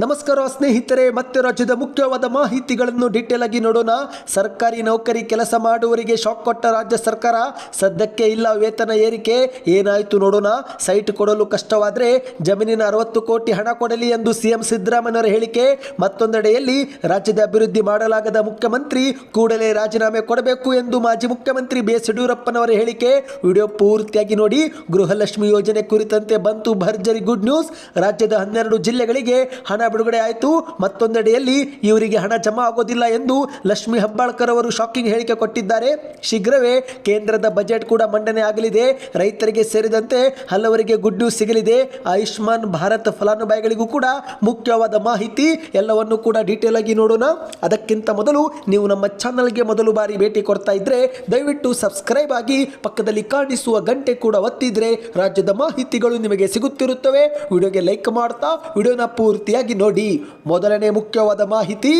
ನಮಸ್ಕಾರ ಸ್ನೇಹಿತರೆ, ಮತ್ತೆ ರಾಜ್ಯದ ಮುಖ್ಯವಾದ ಮಾಹಿತಿಗಳನ್ನು ಡೀಟೇಲ್ ಆಗಿ ನೋಡೋಣ. ಸರ್ಕಾರಿ ನೌಕರಿ ಕೆಲಸ ಮಾಡುವವರಿಗೆ ಶಾಕ್ ಕೊಟ್ಟ ರಾಜ್ಯ ಸರ್ಕಾರ, ಸದ್ಯಕ್ಕೆ ಇಲ್ಲ ವೇತನ ಏರಿಕೆ, ಏನಾಯಿತು ನೋಡೋಣ. ಸೈಟ್ ಕೊಡಲು ಕಷ್ಟವಾದರೆ ಜಮೀನಿನ ಅರವತ್ತು ಕೋಟಿ ಹಣ ಕೊಡಲಿ ಎಂದು ಸಿಎಂ ಸಿದ್ದರಾಮಯ್ಯರ ಹೇಳಿಕೆ. ಮತ್ತೊಂದೆಡೆಯಲ್ಲಿ ರಾಜ್ಯದ ಅಭಿವೃದ್ಧಿ ಮಾಡಲಾಗದ ಮುಖ್ಯಮಂತ್ರಿ ಕೂಡಲೇ ರಾಜೀನಾಮೆ ಕೊಡಬೇಕು ಎಂದು ಮಾಜಿ ಮುಖ್ಯಮಂತ್ರಿ ಬಿ ಎಸ್ ಯಡಿಯೂರಪ್ಪನವರ ಹೇಳಿಕೆ. ವಿಡಿಯೋ ಪೂರ್ತಿಯಾಗಿ ನೋಡಿ. ಗೃಹಲಕ್ಷ್ಮಿ ಯೋಜನೆ ಕುರಿತಂತೆ ಬಂತು ಭರ್ಜರಿ ಗುಡ್ ನ್ಯೂಸ್. ರಾಜ್ಯದ ಹನ್ನೆರಡು ಜಿಲ್ಲೆಗಳಿಗೆ ಹಣ ಬಿಡುಗಡೆ ಆಯಿತು. ಮತ್ತೊಂದೆಡೆಯಲ್ಲಿ ಇವರಿಗೆ ಹಣ ಜಮಾ ಆಗೋದಿಲ್ಲ ಎಂದು ಲಕ್ಷ್ಮಿ ಹೆಬ್ಬಾಳ್ಕರ್ ಅವರು ಶಾಕಿಂಗ್ ಹೇಳಿಕೆ ಕೊಟ್ಟಿದ್ದಾರೆ. ಶೀಘ್ರವೇ ಕೇಂದ್ರದ ಬಜೆಟ್ ಕೂಡ ಮಂಡನೆ ಆಗಲಿದೆ. ರೈತರಿಗೆ ಸೇರಿದಂತೆ ಹಲವರಿಗೆ ಗುಡ್ ನ್ಯೂಸ್ ಸಿಗಲಿದೆ. ಆಯುಷ್ಮಾನ್ ಭಾರತ್ ಫಲಾನುಭವಿಗಳಿಗೂ ಕೂಡ ಮುಖ್ಯವಾದ ಮಾಹಿತಿ. ಎಲ್ಲವನ್ನು ಕೂಡ ಡೀಟೇಲ್ ಆಗಿ ನೋಡೋಣ. ಅದಕ್ಕಿಂತ ಮೊದಲು ನೀವು ನಮ್ಮ ಚಾನಲ್ಗೆ ಮೊದಲು ಬಾರಿ ಭೇಟಿ ಕೊಡ್ತಾ ಇದ್ರೆ ದಯವಿಟ್ಟು ಸಬ್ಸ್ಕ್ರೈಬ್ ಆಗಿ ಪಕ್ಕದಲ್ಲಿ ಕಾಣಿಸುವ ಗಂಟೆ ಕೂಡ ಒತ್ತಿದ್ರೆ ರಾಜ್ಯದ ಮಾಹಿತಿಗಳು ನಿಮಗೆ ಸಿಗುತ್ತಿರುತ್ತವೆ. ವಿಡಿಯೋಗೆ ಲೈಕ್ ಮಾಡ್ತಾ, ವಿಡಿಯೋನ ಪೂರ್ತಿಯಾಗಿ ನೋಡಿ ಮೊದಲನೇ ಮುಖ್ಯವಾದ ಮಾಹಿತಿ.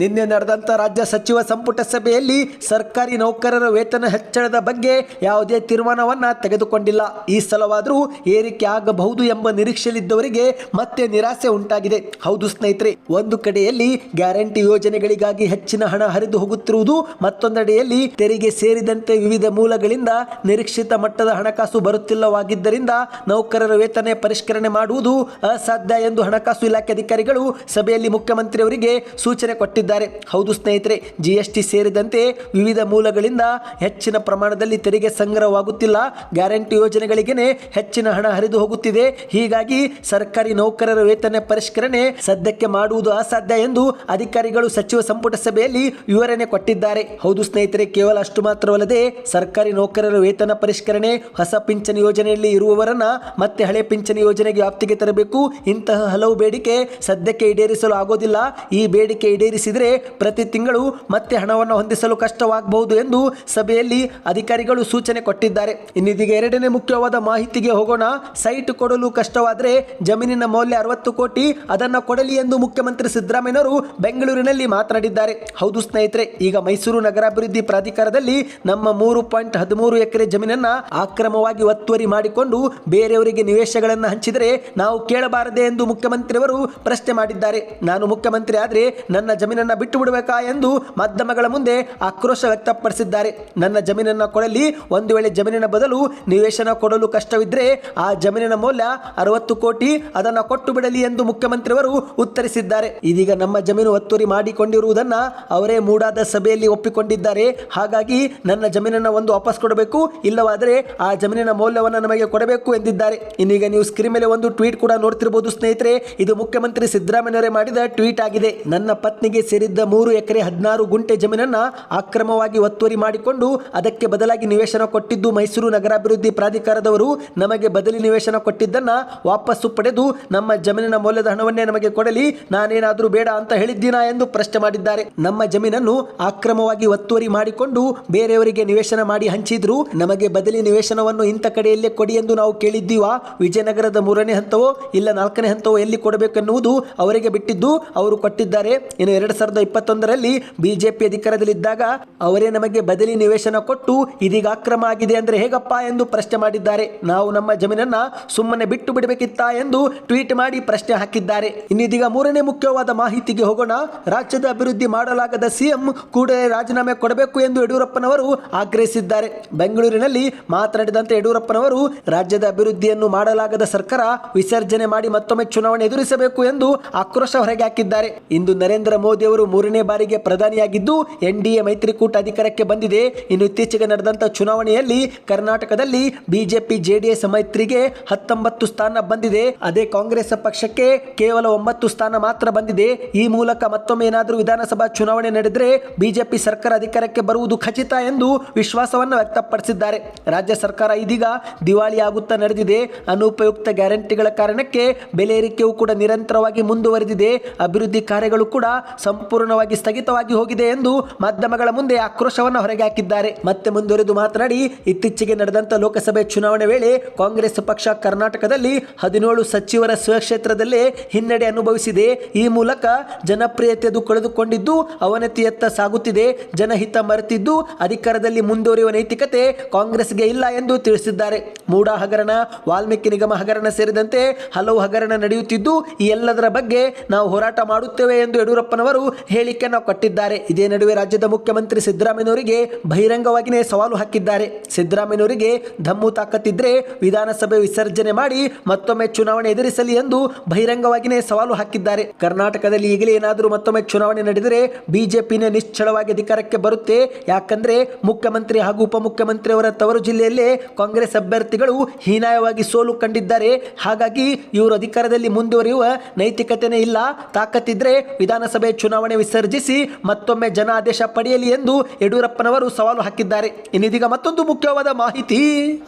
ನಿನ್ನೆ ನಡೆದಂಥ ರಾಜ್ಯ ಸಚಿವ ಸಂಪುಟ ಸಭೆಯಲ್ಲಿ ಸರ್ಕಾರಿ ನೌಕರರ ವೇತನ ಹೆಚ್ಚಳದ ಬಗ್ಗೆ ಯಾವುದೇ ತೀರ್ಮಾನವನ್ನ ತೆಗೆದುಕೊಂಡಿಲ್ಲ. ಈ ಸಲವಾದರೂ ಏರಿಕೆ ಆಗಬಹುದು ಎಂಬ ನಿರೀಕ್ಷೆಯಲ್ಲಿದ್ದವರಿಗೆ ಮತ್ತೆ ನಿರಾಸೆ ಉಂಟಾಗಿದೆ. ಹೌದು ಸ್ನೇಹಿತರೆ, ಒಂದು ಕಡೆಯಲ್ಲಿ ಗ್ಯಾರಂಟಿ ಯೋಜನೆಗಳಿಗಾಗಿ ಹೆಚ್ಚಿನ ಹಣ ಹರಿದು ಹೋಗುತ್ತಿರುವುದು, ಮತ್ತೊಂದೆಡೆಯಲ್ಲಿ ತೆರಿಗೆ ಸೇರಿದಂತೆ ವಿವಿಧ ಮೂಲಗಳಿಂದ ನಿರೀಕ್ಷಿತ ಮಟ್ಟದ ಹಣಕಾಸು ಬರುತ್ತಿಲ್ಲವಾಗಿದ್ದರಿಂದ ನೌಕರರ ವೇತನ ಪರಿಷ್ಕರಣೆ ಮಾಡುವುದು ಅಸಾಧ್ಯ ಎಂದು ಹಣಕಾಸು ಇಲಾಖೆ ಅಧಿಕಾರಿಗಳು ಸಭೆಯಲ್ಲಿ ಮುಖ್ಯಮಂತ್ರಿಯವರಿಗೆ ಸೂಚನೆ ಕೊಟ್ಟಿದ್ದಾರೆ. ಹೌದು ಸ್ನೇಹಿತರೆ ಜಿಎಸ್ಟಿ ಸೇರಿದಂತೆ ವಿವಿಧ ಮೂಲಗಳಿಂದ ಹೆಚ್ಚಿನ ಪ್ರಮಾಣದಲ್ಲಿ ತೆರಿಗೆ ಸಂಗ್ರಹವಾಗುತ್ತಿಲ್ಲ. ಗ್ಯಾರಂಟಿ ಯೋಜನೆಗಳಿಗೇನೆ ಹೆಚ್ಚಿನ ಹಣ ಹರಿದು ಹೋಗುತ್ತಿದೆ. ಹೀಗಾಗಿ ಸರ್ಕಾರಿ ನೌಕರರ ವೇತನ ಪರಿಷ್ಕರಣೆ ಸದ್ಯಕ್ಕೆ ಮಾಡುವುದು ಅಸಾಧ್ಯ ಎಂದು ಅಧಿಕಾರಿಗಳು ಸಚಿವ ಸಂಪುಟ ಸಭೆಯಲ್ಲಿ ವಿವರಣೆ ಕೊಟ್ಟಿದ್ದಾರೆ. ಹೌದು ಸ್ನೇಹಿತರೆ, ಕೇವಲ ಅಷ್ಟು ಮಾತ್ರವಲ್ಲದೆ ಸರ್ಕಾರಿ ನೌಕರರ ವೇತನ ಪರಿಷ್ಕರಣೆ, ಹೊಸ ಪಿಂಚಣಿ ಯೋಜನೆಯಲ್ಲಿ ಇರುವವರನ್ನ ಮತ್ತೆ ಹಳೆ ಪಿಂಚಣಿ ಯೋಜನೆಗೆ ವ್ಯಾಪ್ತಿಗೆ ತರಬೇಕು. ಇಂತಹ ಹಲವು ಬೇಡಿಕೆ ಸದ್ಯಕ್ಕೆ ಈಡೇರಿಸಲು ಆಗೋದಿಲ್ಲ. ಈ ಬೇಡಿಕೆ ಈಡೇರಿಸಿದರೆ ಪ್ರತಿ ತಿಂಗಳು ಮತ್ತೆ ಹಣವನ್ನು ಹೊಂದಿಸಲು ಕಷ್ಟವಾಗಬಹುದು ಎಂದು ಸಭೆಯಲ್ಲಿ ಅಧಿಕಾರಿಗಳು ಸೂಚನೆ ಕೊಟ್ಟಿದ್ದಾರೆ. ಇನ್ನಿದೀಗ ಎರಡನೇ ಮುಖ್ಯವಾದ ಮಾಹಿತಿಗೆ ಹೋಗೋಣ. ಸೈಟ್ ಕೊಡಲು ಕಷ್ಟವಾದರೆ ಜಮೀನಿನ ಮೌಲ್ಯ ಅರವತ್ತು ಕೋಟಿ, ಅದನ್ನು ಕೊಡಲಿ ಎಂದು ಮುಖ್ಯಮಂತ್ರಿ ಸಿದ್ದರಾಮಯ್ಯನವರು ಬೆಂಗಳೂರಿನಲ್ಲಿ ಮಾತನಾಡಿದ್ದಾರೆ. ಹೌದು ಸ್ನೇಹಿತರೆ, ಈಗ ಮೈಸೂರು ನಗರಾಭಿವೃದ್ಧಿ ಪ್ರಾಧಿಕಾರದಲ್ಲಿ ನಮ್ಮ ಮೂರು ಪಾಯಿಂಟ್ ಹದಿಮೂರು ಎಕರೆ ಜಮೀನನ್ನ ಅಕ್ರಮವಾಗಿ ಒತ್ತುವರಿ ಮಾಡಿಕೊಂಡು ಬೇರೆಯವರಿಗೆ ನಿವೇಶಗಳನ್ನು ಹಂಚಿದರೆ ನಾವು ಕೇಳಬಾರದೆ ಎಂದು ಮುಖ್ಯಮಂತ್ರಿಯವರು ಪ್ರಶ್ನೆ ಮಾಡಿದ್ದಾರೆ. ನಾನು ಮುಖ್ಯಮಂತ್ರಿ ಆದರೆ ನನ್ನ ಜಮೀನನ್ನ ಬಿಟ್ಟು ಬಿಡಬೇಕಾ ಎಂದು ಮಾಧ್ಯಮಗಳ ಮುಂದೆ ಆಕ್ರೋಶ ವ್ಯಕ್ತಪಡಿಸಿದ್ದಾರೆ. ನನ್ನ ಜಮೀನನ್ನು ಕೊಡಲಿ, ಒಂದು ವೇಳೆ ಜಮೀನಿನ ಬದಲು ನಿವೇಶನ ಕೊಡಲು ಕಷ್ಟವಿದ್ದರೆ ಆ ಜಮೀನಿನ ಮೌಲ್ಯ ಅರವತ್ತು ಕೋಟಿ, ಅದನ್ನ ಕೊಟ್ಟು ಬಿಡಲಿ ಎಂದು ಮುಖ್ಯಮಂತ್ರಿಯವರು ಉತ್ತರಿಸಿದ್ದಾರೆ. ಇದೀಗ ನಮ್ಮ ಜಮೀನು ಒತ್ತುವರಿ ಮಾಡಿಕೊಂಡಿರುವುದನ್ನು ಅವರೇ ಮೂಡಾದ ಸಭೆಯಲ್ಲಿ ಒಪ್ಪಿಕೊಂಡಿದ್ದಾರೆ. ಹಾಗಾಗಿ ನನ್ನ ಜಮೀನನ್ನು ಒಂದು ವಾಪಸ್ ಕೊಡಬೇಕು, ಇಲ್ಲವಾದರೆ ಆ ಜಮೀನಿನ ಮೌಲ್ಯವನ್ನು ನಮಗೆ ಕೊಡಬೇಕು ಎಂದಿದ್ದಾರೆ. ಇನ್ನೀಗ ನೀವು ಸ್ಕ್ರೀನ್ ಮೇಲೆ ಒಂದು ಟ್ವೀಟ್ ಕೂಡ ನೋಡ್ತಿರಬಹುದು ಸ್ನೇಹಿತರೆ. ಇದು ಮುಖ್ಯಮಂತ್ರಿ ಸಿದ್ದರಾಮಯ್ಯವರೇ ಮಾಡಿದ ಟ್ವೀಟ್ ಆಗಿದೆ. ನನ್ನ ಪತ್ನಿಗೆ ಸೇರಿದ್ದ ಮೂರು ಎಕರೆ ಹದಿನಾರು ಗುಂಟೆ ಜಮೀನನ್ನ ಅಕ್ರಮವಾಗಿ ಒತ್ತುವರಿ ಮಾಡಿಕೊಂಡು ಅದಕ್ಕೆ ಬದಲಾಗಿ ನಿವೇಶನ ಕೊಟ್ಟಿದ್ದು ಮೈಸೂರು ನಗರಾಭಿವೃದ್ಧಿ ಪ್ರಾಧಿಕಾರದವರು. ನಮಗೆ ಬದಲಿ ನಿವೇಶನ ಕೊಟ್ಟಿದ್ದನ್ನ ವಾಪಸ್ಸು ಪಡೆದು ನಮ್ಮ ಜಮೀನಿನ ಮೌಲ್ಯದ ಹಣವನ್ನೇ ನಮಗೆ ಕೊಡಲಿ, ನಾನೇನಾದರೂ ಬೇಡ ಅಂತ ಹೇಳಿದ್ದೀನಾ ಎಂದು ಪ್ರಶ್ನೆ ಮಾಡಿದ್ದಾರೆ. ನಮ್ಮ ಜಮೀನನ್ನು ಅಕ್ರಮವಾಗಿ ಒತ್ತುವರಿ ಮಾಡಿಕೊಂಡು ಬೇರೆಯವರಿಗೆ ನಿವೇಶನ ಮಾಡಿ ಹಂಚಿದ್ರು. ನಮಗೆ ಬದಲಿ ನಿವೇಶನವನ್ನು ಇಂಥ ಕಡೆಯಲ್ಲೇ ಕೊಡಿ ಎಂದು ನಾವು ಕೇಳಿದ್ದೀವಾ? ವಿಜಯನಗರದ ಮೂರನೇ ಹಂತವೋ ಇಲ್ಲ ನಾಲ್ಕನೇ ಹಂತವೋ ಎಲ್ಲಿ ಕೊಡಬೇಕೆನ್ನುವುದು ಅವರಿಗೆ ಬಿಟ್ಟಿದ್ದು ಅವರು ಕೊಟ್ಟಿದ್ದಾರೆ. ಇನ್ನು ಎರಡು ಸಾವಿರದ ಇಪ್ಪತ್ತೊಂದರಲ್ಲಿ ಬಿಜೆಪಿ ಅಧಿಕಾರದಲ್ಲಿದ್ದಾಗ ಅವರೇ ನಮಗೆ ಬದಲಿ ನಿವೇಶನ ಕೊಟ್ಟು ಇದೀಗ ಅಕ್ರಮ ಆಗಿದೆ ಅಂದ್ರೆ ಹೇಗಪ್ಪ ಎಂದು ಪ್ರಶ್ನೆ ಮಾಡಿದ್ದಾರೆ. ನಾವು ನಮ್ಮ ಜಮೀನನ್ನ ಸುಮ್ಮನೆ ಬಿಟ್ಟು ಬಿಡಬೇಕಿತ್ತಾ ಎಂದು ಟ್ವೀಟ್ ಮಾಡಿ ಪ್ರಶ್ನೆ ಹಾಕಿದ್ದಾರೆ. ಇನ್ನಿದೀಗ ಮೂರನೇ ಮುಖ್ಯವಾದ ಮಾಹಿತಿಗೆ ಹೋಗೋಣ. ರಾಜ್ಯದ ಅಭಿವೃದ್ಧಿ ಮಾಡಲಾಗದ ಸಿಎಂ ಕೂಡಲೇ ರಾಜೀನಾಮೆ ಕೊಡಬೇಕು ಎಂದು ಯಡಿಯೂರಪ್ಪನವರು ಆಗ್ರಹಿಸಿದ್ದಾರೆ. ಬೆಂಗಳೂರಿನಲ್ಲಿ ಮಾತನಾಡಿದಂತೆ ಯಡಿಯೂರಪ್ಪನವರು, ರಾಜ್ಯದ ಅಭಿವೃದ್ಧಿಯನ್ನು ಮಾಡಲಾಗದ ಸರ್ಕಾರ ವಿಸರ್ಜನೆ ಮಾಡಿ ಮತ್ತೊಮ್ಮೆ ಚುನಾವಣೆ ಎದುರಿಸಬೇಕು ಎಂದು ಆಕ್ರೋಶ ಹೊರಗೆ ಹಾಕಿದ್ದಾರೆ. ಇಂದು ನರೇಂದ್ರ ಮೋದಿ ಅವರು ಮೂರನೇ ಬಾರಿಗೆ ಪ್ರಧಾನಿಯಾಗಿದ್ದು ಎನ್ಡಿಎ ಮೈತ್ರಿಕೂಟ ಅಧಿಕಾರಕ್ಕೆ ಬಂದಿದೆ. ಇನ್ನು ಇತ್ತೀಚೆಗೆ ನಡೆದಂತ ಚುನಾವಣೆಯಲ್ಲಿ ಕರ್ನಾಟಕದಲ್ಲಿ ಬಿಜೆಪಿ, ಜೆಡಿಎಸ್ ಮೈತ್ರಿಗೆ ಹತ್ತೊಂಬತ್ತು ಸ್ಥಾನ ಬಂದಿದೆ. ಅದೇ ಕಾಂಗ್ರೆಸ್ ಪಕ್ಷಕ್ಕೆ ಕೇವಲ ಒಂಬತ್ತು ಸ್ಥಾನ ಮಾತ್ರ ಬಂದಿದೆ. ಈ ಮೂಲಕ ಮತ್ತೊಮ್ಮೆ ಏನಾದರೂ ವಿಧಾನಸಭಾ ಚುನಾವಣೆ ನಡೆದರೆ ಬಿಜೆಪಿ ಸರ್ಕಾರ ಅಧಿಕಾರಕ್ಕೆ ಬರುವುದು ಖಚಿತ ಎಂದು ವಿಶ್ವಾಸವನ್ನು ವ್ಯಕ್ತಪಡಿಸಿದ್ದಾರೆ. ರಾಜ್ಯ ಸರ್ಕಾರ ಇದೀಗ ದಿವಾಳಿ ಆಗುತ್ತಾ ನಡೆದಿದೆ. ಅನುಪಯುಕ್ತ ಗ್ಯಾರಂಟಿಗಳ ಕಾರಣಕ್ಕೆ ಬೆಲೆ ಏರಿಕೆಯೂ ಕೂಡ ನಿರಂತರವಾಗಿ ಮುಂದುವರೆದಿದೆ. ಅಭಿವೃದ್ಧಿ ಕಾರ್ಯಗಳು ಕೂಡ ಸಂಪೂರ್ಣವಾಗಿ ಸ್ಥಗಿತವಾಗಿ ಹೋಗಿದೆ ಎಂದು ಮಾಧ್ಯಮಗಳ ಮುಂದೆ ಆಕ್ರೋಶವನ್ನು ಹೊರಗೆ ಹಾಕಿದ್ದಾರೆ. ಮತ್ತೆ ಮುಂದುವರೆದು ಮಾತನಾಡಿ, ಇತ್ತೀಚೆಗೆ ನಡೆದಂತ ಲೋಕಸಭೆ ಚುನಾವಣೆ ವೇಳೆ ಕಾಂಗ್ರೆಸ್ ಪಕ್ಷ ಕರ್ನಾಟಕದಲ್ಲಿ ಹದಿನೇಳು ಸಚಿವರ ಸ್ವಕ್ಷೇತ್ರದಲ್ಲೇ ಹಿನ್ನಡೆ ಅನುಭವಿಸಿದೆ. ಈ ಮೂಲಕ ಜನಪ್ರಿಯತೆದು ಕಳೆದುಕೊಂಡಿದ್ದು, ಅವನತಿಯತ್ತ ಸಾಗುತ್ತಿದೆ. ಜನಹಿತ ಮರೆತಿದ್ದು, ಅಧಿಕಾರದಲ್ಲಿ ಮುಂದುವರಿಯುವ ನೈತಿಕತೆ ಕಾಂಗ್ರೆಸ್ಗೆ ಇಲ್ಲ ಎಂದು ತಿಳಿಸಿದ್ದಾರೆ. ಮೂಡ ಹಗರಣ, ವಾಲ್ಮೀಕಿ ನಿಗಮ ಹಗರಣ ಸೇರಿದಂತೆ ಹಲವು ಹಗರಣ ನಡೆಯುತ್ತಿದ್ದು, ಈ ಎಲ್ಲದರ ಬಗ್ಗೆ ನಾವು ಹೋರಾಟ ಮಾಡುತ್ತೇವೆ ಎಂದು ಯಡಿಯೂರಪ್ಪನವರು ಹೇಳಿಕೆಯನ್ನು ಕೊಟ್ಟಿದ್ದಾರೆ. ಇದೇ ನಡುವೆ ರಾಜ್ಯದ ಮುಖ್ಯಮಂತ್ರಿ ಸಿದ್ದರಾಮಯ್ಯನವರಿಗೆ ಬಹಿರಂಗವಾಗಿಯೇ ಸವಾಲು ಹಾಕಿದ್ದಾರೆ. ಸಿದ್ದರಾಮಯ್ಯನವರಿಗೆ ದಮ್ಮು ತಾಕತ್ತಿದ್ರೆ ವಿಧಾನಸಭೆ ವಿಸರ್ಜನೆ ಮಾಡಿ ಮತ್ತೊಮ್ಮೆ ಚುನಾವಣೆ ಎದುರಿಸಲಿ ಎಂದು ಬಹಿರಂಗವಾಗಿಯೇ ಸವಾಲು ಹಾಕಿದ್ದಾರೆ. ಕರ್ನಾಟಕದಲ್ಲಿ ಈಗಲೇ ಏನಾದರೂ ಮತ್ತೊಮ್ಮೆ ಚುನಾವಣೆ ನಡೆದರೆ ಬಿಜೆಪಿನೇ ನಿಶ್ಚಳವಾಗಿ ಅಧಿಕಾರಕ್ಕೆ ಬರುತ್ತೆ. ಯಾಕಂದ್ರೆ ಮುಖ್ಯಮಂತ್ರಿ ಹಾಗೂ ಉಪಮುಖ್ಯಮಂತ್ರಿ ಅವರ ತವರು ಜಿಲ್ಲೆಯಲ್ಲೇ ಕಾಂಗ್ರೆಸ್ ಅಭ್ಯರ್ಥಿಗಳು ಹೀನಾಯವಾಗಿ ಸೋಲು ಕಂಡಿದ್ದಾರೆ. ಹಾಗಾಗಿ ಇವರು ಅಧಿಕಾರದಲ್ಲಿ ಮುಂದುವರಿಯುವ ನೈತಿಕತೆನೇ ಇಲ್ಲ. ತಾಕತ್ತಿದ್ರೆ ವಿಧಾನಸಭೆ ಚುನಾವಣೆ ವಿಸರ್ಜಿಸಿ ಮತ್ತೊಮ್ಮೆ ಜನ ಆದೇಶ ಪಡೆಯಲಿ ಎಂದು ಯಡಿಯೂರಪ್ಪನವರು ಸವಾಲು ಹಾಕಿದ್ದಾರೆ. ಇನ್ನಿದೀಗ ಮತ್ತೊಂದು ಮುಖ್ಯವಾದ ಮಾಹಿತಿ.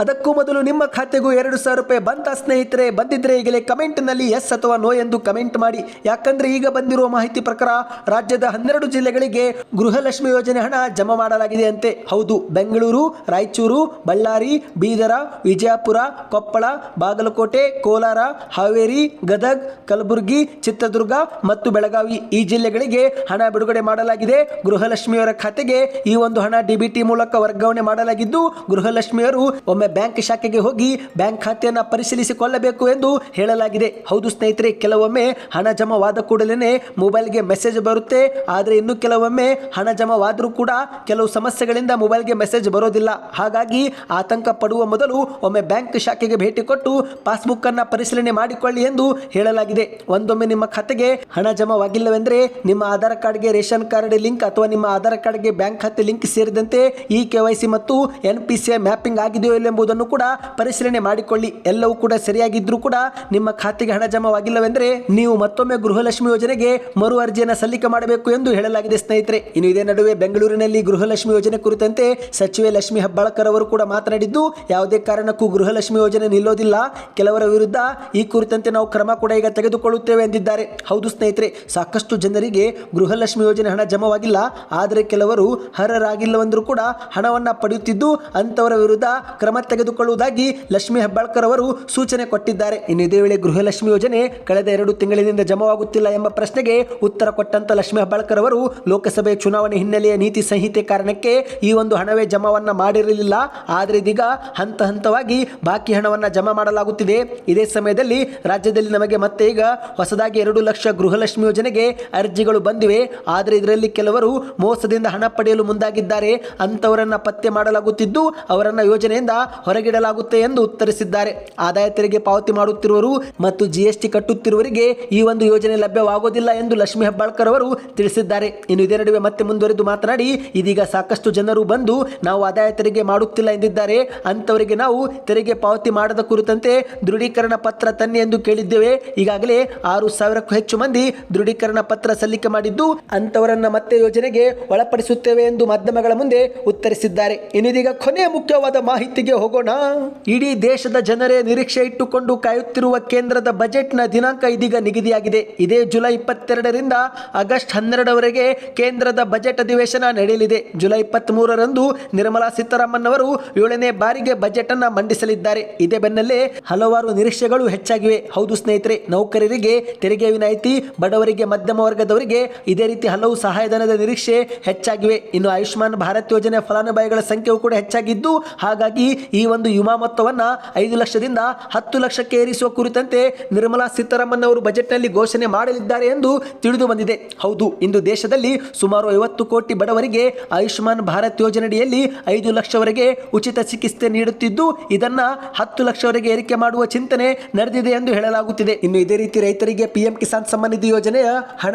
ಅದಕ್ಕೂ ಮೊದಲು ನಿಮ್ಮ ಖಾತೆಗೂ ಎರಡು ಸಾವಿರ ರೂಪಾಯಿ ಬಂತ ಸ್ನೇಹಿತರೆ, ಬಂದಿದ್ರೆ ಈಗಲೇ ಕಮೆಂಟ್ನಲ್ಲಿ ಎಸ್ ಅಥವಾ ನೋ ಎಂದು ಕಮೆಂಟ್ ಮಾಡಿ. ಯಾಕಂದ್ರೆ ಈಗ ಬಂದಿರುವ ಮಾಹಿತಿ ಪ್ರಕಾರ ರಾಜ್ಯದ ಹನ್ನೆರಡು ಜಿಲ್ಲೆಗಳಿಗೆ ಗೃಹಲಕ್ಷ್ಮಿ ಯೋಜನೆ ಹಣ ಜಮಾ ಮಾಡಲಾಗಿದೆ ಅಂತೆ ಹೌದು, ಬೆಂಗಳೂರು, ರಾಯಚೂರು, ಬಳ್ಳಾರಿ, ಬೀದರ, ವಿಜಯಪುರ, ಕೊಪ್ಪಳ, ಬಾಗಲಕೋಟೆ, ಕೋಲಾರ, ಹಾವೇರಿ, ಗದಗ್, ಕಲಬುರಗಿ, ಚಿತ್ರದುರ್ಗ ಮತ್ತು ಬೆಳಗಾವಿ ಈ ಜಿಲ್ಲೆಗಳಿಗೆ ಹಣ ಬಿಡುಗಡೆ ಮಾಡಲಾಗಿದೆ. ಗೃಹಲಕ್ಷ್ಮಿಯವರ ಖಾತೆಗೆ ಈ ಒಂದು ಹಣ ಡಿಬಿಟಿ ಮೂಲಕ ವರ್ಗಾವಣೆ ಮಾಡಲಾಗಿದ್ದು, ಗೃಹಲಕ್ಷ್ಮಿಯವರು ಒಮ್ಮೆ ಬ್ಯಾಂಕ್ ಶಾಖೆಗೆ ಹೋಗಿ ಬ್ಯಾಂಕ್ ಖಾತೆಯನ್ನು ಪರಿಶೀಲಿಸಿಕೊಳ್ಳಬೇಕು ಎಂದು ಹೇಳಲಾಗಿದೆ. ಹೌದು ಸ್ನೇಹಿತರೆ, ಕೆಲವೊಮ್ಮೆ ಹಣ ಜಮಾವಾದ ಕೂಡಲೇ ಮೊಬೈಲ್ಗೆ ಮೆಸೇಜ್ ಬರುತ್ತೆ. ಆದರೆ ಇನ್ನು ಕೆಲವೊಮ್ಮೆ ಹಣ ಜಮಾವಾದರೂ ಕೂಡ ಕೆಲವು ಸಮಸ್ಯೆಗಳಿಂದ ಮೊಬೈಲ್ಗೆ ಮೆಸೇಜ್ ಬರೋದಿಲ್ಲ. ಹಾಗಾಗಿ ಆತಂಕ ಪಡುವ ಮೊದಲು ಒಮ್ಮೆ ಬ್ಯಾಂಕ್ ಶಾಖೆಗೆ ಭೇಟಿ ಕೊಟ್ಟು ಪಾಸ್ಬುಕ್ ಅನ್ನ ಪರಿಶೀಲನೆ ಮಾಡಿಕೊಳ್ಳಿ ಎಂದು ಹೇಳಲಾಗಿದೆ. ಒಂದೊಮ್ಮೆ ನಿಮ್ಮ ಖಾತೆಗೆ ಹಣ ಜಮಾವಾಗಿಲ್ಲವೆಂದರೆ ನಿಮ್ಮ ಆಧಾರ್ ಕಾರ್ಡ್ಗೆ ರೇಷನ್ ಕಾರ್ಡ್ ಲಿಂಕ್ ಅಥವಾ ನಿಮ್ಮ ಆಧಾರ್ ಕಾರ್ಡ್ಗೆ ಬ್ಯಾಂಕ್ ಖಾತೆ ಲಿಂಕ್ ಸೇರಿದಂತೆ ಇ ಕೆ ಮತ್ತು ಎನ್ ಪಿ ಸಿ ಮ್ಯಾಪಿಂಗ್ ಆಗಿದೆಯೋ ಇಲ್ಲ ಎಂಬುದನ್ನು ಕೂಡ ಪರಿಶೀಲನೆ ಮಾಡಿಕೊಳ್ಳಿ. ಎಲ್ಲವೂ ಕೂಡ ಸರಿಯಾಗಿದ್ರೂ ಕೂಡ ನಿಮ್ಮ ಖಾತೆಗೆ ಹಣ ಜಮಾವಾಗಿಲ್ಲವೆಂದರೆ ನೀವು ಮತ್ತೊಮ್ಮೆ ಗೃಹಲಕ್ಷ್ಮಿ ಯೋಜನೆಗೆ ಮರು ಅರ್ಜಿಯನ್ನು ಸಲ್ಲಿಕೆ ಮಾಡಬೇಕು ಎಂದು ಹೇಳಲಾಗಿದೆ ಸ್ನೇಹಿತರೆ. ಇನ್ನು ಇದೇ ನಡುವೆ ಬೆಂಗಳೂರಿನಲ್ಲಿ ಗೃಹಲಕ್ಷ್ಮಿ ಯೋಜನೆ ಕುರಿತಂತೆ ಸಚಿವೆ ಲಕ್ಷ್ಮಿ ಹೆಬ್ಬಾಳ್ಕರ್ ಅವರು ಕೂಡ ಮಾತನಾಡಿದ್ದು, ಯಾವುದೇ ಕಾರಣಕ್ಕೂ ಗೃಹಲಕ್ಷ್ಮಿ ಯೋಜನೆ ನಿಲ್ಲೋದಿಲ್ಲ. ಕೆಲವರ ವಿರುದ್ಧ ಈ ಕುರಿತಂತೆ ನಾವು ಕ್ರಮ ಕೂಡ ಈಗ ತೆಗೆದುಕೊಳ್ಳುತ್ತೇವೆ ಎಂದಿದ್ದಾರೆ. ಹೌದು ಸ್ನೇಹಿತರೆ, ಸಾಕಷ್ಟು ಜನರಿಗೆ ಗೃಹಲಕ್ಷ್ಮಿ ಯೋಜನೆ ಹಣ ಜಮವಾಗಿಲ್ಲ, ಆದರೆ ಕೆಲವರು ಅರ್ಹರಾಗಿಲ್ಲವೆಂದರೂ ಕೂಡ ಹಣವನ್ನು ಪಡೆಯುತ್ತಿದ್ದು ಅಂತವರ ವಿರುದ್ಧ ಕ್ರಮ ತೆಗೆದುಕೊಳ್ಳುವುದಾಗಿ ಲಕ್ಷ್ಮಿ ಹೆಬ್ಬಾಳ್ಕರ್ ಅವರು ಸೂಚನೆ ಕೊಟ್ಟಿದ್ದಾರೆ. ಇನ್ನು ಇದೇ ವೇಳೆ ಗೃಹಲಕ್ಷ್ಮಿ ಯೋಜನೆ ಕಳೆದ ಎರಡು ತಿಂಗಳಿನಿಂದ ಜಮವಾಗುತ್ತಿಲ್ಲ ಎಂಬ ಪ್ರಶ್ನೆಗೆ ಉತ್ತರ ಕೊಟ್ಟಂತ ಲಕ್ಷ್ಮಿ ಹೆಬ್ಬಾಳ್ಕರ್ ಅವರು, ಲೋಕಸಭೆ ಚುನಾವಣೆ ಹಿನ್ನೆಲೆಯ ನೀತಿ ಸಂಹಿತೆ ಕಾರಣಕ್ಕೆ ಈ ಒಂದು ಹಣವೇ ಜಮಾವನ್ನ ಮಾಡಿರಲಿಲ್ಲ. ಆದರೆ ಇದೀಗ ಹಂತ ಹಂತವಾಗಿ ಬಾಕಿ ಹಣವನ್ನ ಜಮಾ ಮಾಡಲಾಗುತ್ತಿದೆ. ಇದೇ ಸಮಯದಲ್ಲಿ ರಾಜ್ಯದಲ್ಲಿ ನಮಗೆ ಮತ್ತೆ ಈಗ ಹೊಸದಾಗಿ ಎರಡು ಲಕ್ಷ ಗೃಹಲಕ್ಷ್ಮಿ ಯೋಜನೆಗೆ ಅರ್ಜಿಗಳು ಬಂದಿವೆ, ಆದರೆ ಇದರಲ್ಲಿ ಕೆಲವರು ಮೋಸದಿಂದ ಹಣ ಪಡೆಯಲು ಮುಂದಾಗಿದ್ದಾರೆ. ಅಂಥವರನ್ನು ಪತ್ತೆ ಮಾಡಲಾಗುತ್ತಿದ್ದು, ಅವರನ್ನು ಯೋಜನೆಯಿಂದ ಹೊರಗಿಡಲಾಗುತ್ತೆ ಎಂದು ಉತ್ತರಿಸಿದ್ದಾರೆ. ಆದಾಯ ತೆರಿಗೆ ಪಾವತಿ ಮಾಡುತ್ತಿರುವರು ಮತ್ತು ಜಿಎಸ್ಟಿ ಕಟ್ಟುತ್ತಿರುವವರಿಗೆ ಈ ಒಂದು ಯೋಜನೆ ಲಭ್ಯವಾಗುವುದಿಲ್ಲ ಎಂದು ಲಕ್ಷ್ಮಿ ಹೆಬ್ಬಾಳ್ಕರ್ ಅವರು ತಿಳಿಸಿದ್ದಾರೆ. ಇನ್ನು ಇದೇ ನಡುವೆ ಮತ್ತೆ ಮುಂದುವರೆದು ಮಾತನಾಡಿ, ಇದೀಗ ಸಾಕಷ್ಟು ಜನರು ಬಂದು ನಾವು ಆದಾಯ ತೆರಿಗೆ ಮಾಡುತ್ತಿಲ್ಲ ಎಂದಿದ್ದಾರೆ. ಅಂತವರಿಗೆ ನಾವು ತೆರಿಗೆ ಪಾವತಿ ಮಾಡದ ಕುರಿತಂತೆ ದೃಢೀಕರಣ ಪತ್ರ ತನ್ನಿ ಎಂದು ಕೇಳಿದ್ದೇವೆ. ಈಗಾಗಲೇ ಆರು ಸಾವಿರಕ್ಕೂ ಹೆಚ್ಚು ಮಂದಿ ದೃಢೀಕರಣ ಪತ್ರ ಸಲ್ಲಿಕೆ ಮಾಡಿದ್ದು ಅಂತವರನ್ನ ಮತ್ತೆ ಯೋಜನೆಗೆ ಒಳಪಡಿಸುತ್ತೇವೆ ಎಂದು ಮಾಧ್ಯಮಗಳ ಮುಂದೆ ಉತ್ತರಿಸಿದ್ದಾರೆ. ಇನ್ನಿದೀಗ ಕೊನೆಯ ಮುಖ್ಯವಾದ ಮಾಹಿತಿಗೆ ಹೋಗೋಣ. ಇಡೀ ದೇಶದ ಜನರೇ ನಿರೀಕ್ಷೆ ಇಟ್ಟುಕೊಂಡು ಕಾಯುತ್ತಿರುವ ಕೇಂದ್ರದ ಬಜೆಟ್ನ ದಿನಾಂಕ ಇದೀಗ ನಿಗದಿಯಾಗಿದೆ. ಇದೇ ಜುಲೈ ಇಪ್ಪತ್ತೆರಡರಿಂದ ಆಗಸ್ಟ್ ಹನ್ನೆರಡವರೆಗೆ ಕೇಂದ್ರದ ಬಜೆಟ್ ಅಧಿವೇಶನ ನಡೆಯಲಿದೆ. ಜುಲೈ ಇಪ್ಪತ್ತ್ ಮೂರರಂದು ನಿರ್ಮಲಾ ಸೀತಾರಾಮನ್ ಅವರು ಏಳನೇ ಬಾರಿಗೆ ಬಜೆಟ್ ಅನ್ನ ಮಂಡಿಸಲಿದ್ದಾರೆ. ಇದೇ ಬೆನ್ನಲ್ಲೇ ಹಲವಾರು ನಿರೀಕ್ಷೆಗಳು ಹೆಚ್ಚಾಗಿವೆ. ಹೌದು ಸ್ನೇಹಿತರೆ, ನೌಕರರಿಗೆ ತೆರಿಗೆ ವಿನಾಯಿತಿ, ಬಡವರಿಗೆ ಮಧ್ಯಮ ವರ್ಗದವರಿಗೆ ಇದೇ ರೀತಿ ಹಲವು ಸಹಾಯಧನದ ನಿರೀಕ್ಷೆ ಹೆಚ್ಚಾಗಿವೆ. ಇನ್ನು ಆಯುಷ್ಮಾನ್ ಭಾರತ್ ಯೋಜನೆ ಫಲಾನುಭವಿಗಳ ಸಂಖ್ಯೆಯು ಕೂಡ ಹೆಚ್ಚಾಗಿದ್ದು, ಹಾಗಾಗಿ ಈ ಒಂದು ವಿಮಾ ಮೊತ್ತವನ್ನು ಐದು ಲಕ್ಷದಿಂದ ಹತ್ತು ಲಕ್ಷಕ್ಕೆ ಏರಿಸುವ ಕುರಿತಂತೆ ನಿರ್ಮಲಾ ಸೀತಾರಾಮನ್ ಅವರು ಬಜೆಟ್ನಲ್ಲಿ ಘೋಷಣೆ ಮಾಡಲಿದ್ದಾರೆ ಎಂದು ತಿಳಿದು ಬಂದಿದೆ. ಹೌದು, ಇಂದು ದೇಶದಲ್ಲಿ ಸುಮಾರು ಐವತ್ತು ಕೋಟಿ ಬಡವರಿಗೆ ಆಯುಷ್ಮಾನ್ ಭಾರತ್ ಯೋಜನೆಯಡಿಯಲ್ಲಿ ಐದು ಲಕ್ಷವರೆಗೆ ಉಚಿತ ಚಿಕಿತ್ಸೆ ನೀಡುತ್ತಿದ್ದು, ಇದನ್ನ ಹತ್ತು ಲಕ್ಷವರೆಗೆ ಏರಿಕೆ ಮಾಡುವ ಚಿಂತನೆ ನಡೆದಿದೆ ಎಂದು ಹೇಳಲಾಗುತ್ತಿದೆ. ಇನ್ನು ಇದೇ ರೀತಿ ರೈತರಿಗೆ ಪಿಎಂ ಕಿಸಾನ್ ಸಮ್ಮಾನ್ ನಿಧಿ ಯೋಜನೆಯ ಹಣ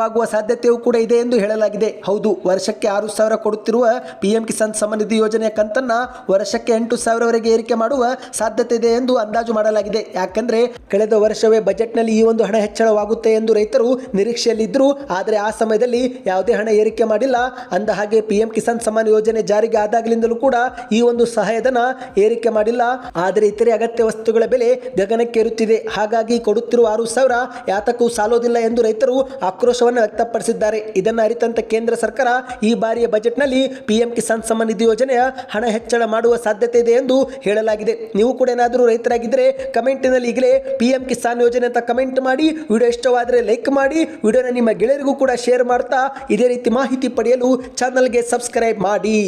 ಹೆಚ್ಚಳವಾಗುವ ಸಾಧ್ಯತೆಯೂ ಕೂಡ ಇದೆ ಎಂದು ಹೇಳಲಾಗಿದೆ. ಹೌದು, ವರ್ಷಕ್ಕೆ ಆರು ಸಾವಿರ ಕೊಡುತ್ತಿರುವ ಪಿಎಂ ಕಿಸಾನ್ ಸಮ್ಮಾನ್ ನಿಧಿ ಯೋಜನೆಯ ಕಂತನ್ನ ವರ್ಷಕ್ಕೆ ಎಂಟು ಸಾವಿರವರೆಗೆ ಏರಿಕೆ ಮಾಡುವ ಸಾಧ್ಯತೆ ಇದೆ ಎಂದು ಅಂದಾಜು ಮಾಡಲಾಗಿದೆ. ಯಾಕಂದ್ರೆ ಕಳೆದ ವರ್ಷವೇ ಬಜೆಟ್ನಲ್ಲಿ ಈ ಒಂದು ಹಣ ಹೆಚ್ಚಳವಾಗುತ್ತೆ ಎಂದು ರೈತರು ನಿರೀಕ್ಷೆಯಲ್ಲಿದ್ದರು. ಆದರೆ ಆ ಸಮಯದಲ್ಲಿ ಯಾವುದೇ ಹಣ ಏರಿಕೆ ಮಾಡಿಲ್ಲ. ಅಂದ ಹಾಗೆ ಪಿಎಂ ಕಿಸಾನ್ ಸಮ್ಮಾನ್ ಯೋಜನೆ ಜಾರಿಗೆ ಆದಾಗಲಿಂದಲೂ ಕೂಡ ಈ ಒಂದು ಸಹಾಯಧನ ಏರಿಕೆ ಮಾಡಿಲ್ಲ. ಆದರೆ ಇತರೆ ಅಗತ್ಯ ವಸ್ತುಗಳ ಬೆಲೆ ಗಗನಕ್ಕೇರುತ್ತಿದೆ. ಹಾಗಾಗಿ ಕೊಡುತ್ತಿರುವ ಆರು ಸಾವಿರ ಯಾತಕ್ಕೂ ಸಾಲೋದಿಲ್ಲ ಎಂದು ರೈತರು ಆಕ್ರೋಶವನ್ನು ಆಕ್ರೋಶವನ್ನು ವ್ಯಕ್ತಪಡಿಸಿದ್ದಾರೆ. ಇದನ್ನು ಅರಿತಂತ ಕೇಂದ್ರ ಸರ್ಕಾರ ಈ ಬಾರಿಯ ಬಜೆಟ್ನಲ್ಲಿ ಪಿಎಂ ಕಿಸಾನ್ ಸಮ್ಮಾನ್ ನಿಧಿ ಯೋಜನೆಯ ಹಣ ಹೆಚ್ಚಳ ಮಾಡುವ ಸಾಧ್ಯತೆ ಇದೆ ಎಂದು ಹೇಳಲಾಗಿದೆ. ನೀವು ಕೂಡ ಏನಾದರೂ ರೈತರಾಗಿದ್ದರೆ ಕಮೆಂಟಿನಲ್ಲಿ ಈಗಲೇ ಪಿಎಂ ಕಿಸಾನ್ ಯೋಜನೆ ಅಂತ ಕಮೆಂಟ್ ಮಾಡಿ, ವಿಡಿಯೋ ಇಷ್ಟವಾದರೆ ಲೈಕ್ ಮಾಡಿ, ವಿಡಿಯೋನ ನಿಮ್ಮ ಗೆಳೆಯರಿಗೂ ಕೂಡ ಶೇರ್ ಮಾಡ್ತಾ ಇದೇ ರೀತಿ ಮಾಹಿತಿ ಪಡೆಯಲು ಚಾನಲ್ಗೆ ಸಬ್ಸ್ಕ್ರೈಬ್ ಮಾಡಿ.